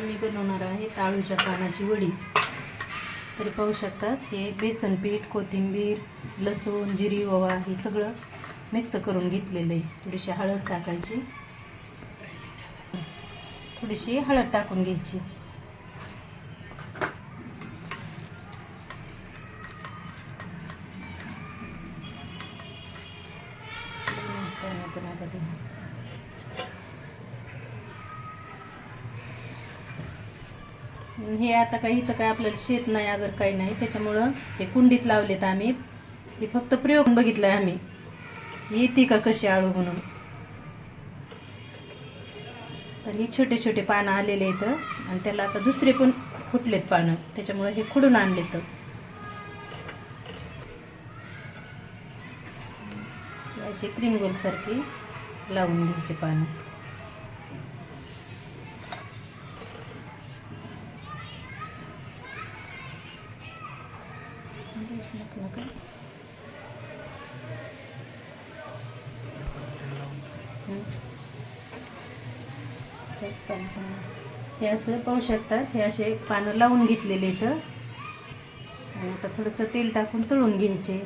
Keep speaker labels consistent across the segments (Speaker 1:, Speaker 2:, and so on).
Speaker 1: मी बनवणार आहे टाळूच्या पानाची वडी. तर पाहू शकतात हे बेसन पीठ कोथिंबीर लसूण जिरी ओवा हे सगळं मिक्स करून घेतलेलं आहे. थोडीशी हळद टाकायची. थोडीशी हळद टाकून घ्यायची. आता हे आता काही इथं काय आपल्याला शेत नाही अगर काही नाही त्याच्यामुळं हे कुंडीत लावलेत आम्ही. हे फक्त प्रयोग बघितलाय आम्ही. येते का कशी आळू म्हणून? तर हे छोटे छोटे पानं आलेले इथं आणि त्याला आता दुसरे पण फुटलेत पानं? त्याच्यामुळं हे खुडून आणले तर अशी क्रीम गोल सारखी लावून घ्यायची पानं. हे असं पाहू शकतात. हे असे पानं लावून घेतलेले इथं आणि आता थोडंसं तेल टाकून तळून घ्यायचे.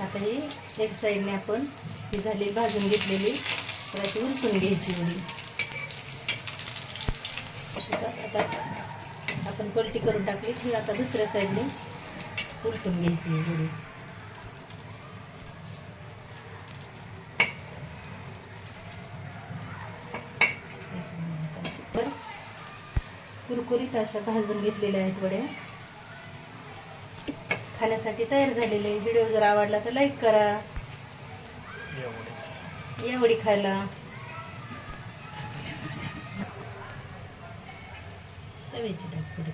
Speaker 1: आता ही एक साईडने आपण ही झाली भाजून घेतलेली. त्याची उलटून घ्यायची होती आता आपण पलटी करून टाकली. की आता दुसऱ्या साईडने उलटून घ्यायची ही उडी पण कुरकुरीत अशा भाजून घेतलेल्या आहेत वड्या. खाण्यासाठी तयार झालेले व्हिडिओ जर आवडला तर लाईक करा. एवढी खायला. तव्याची टाक पुढे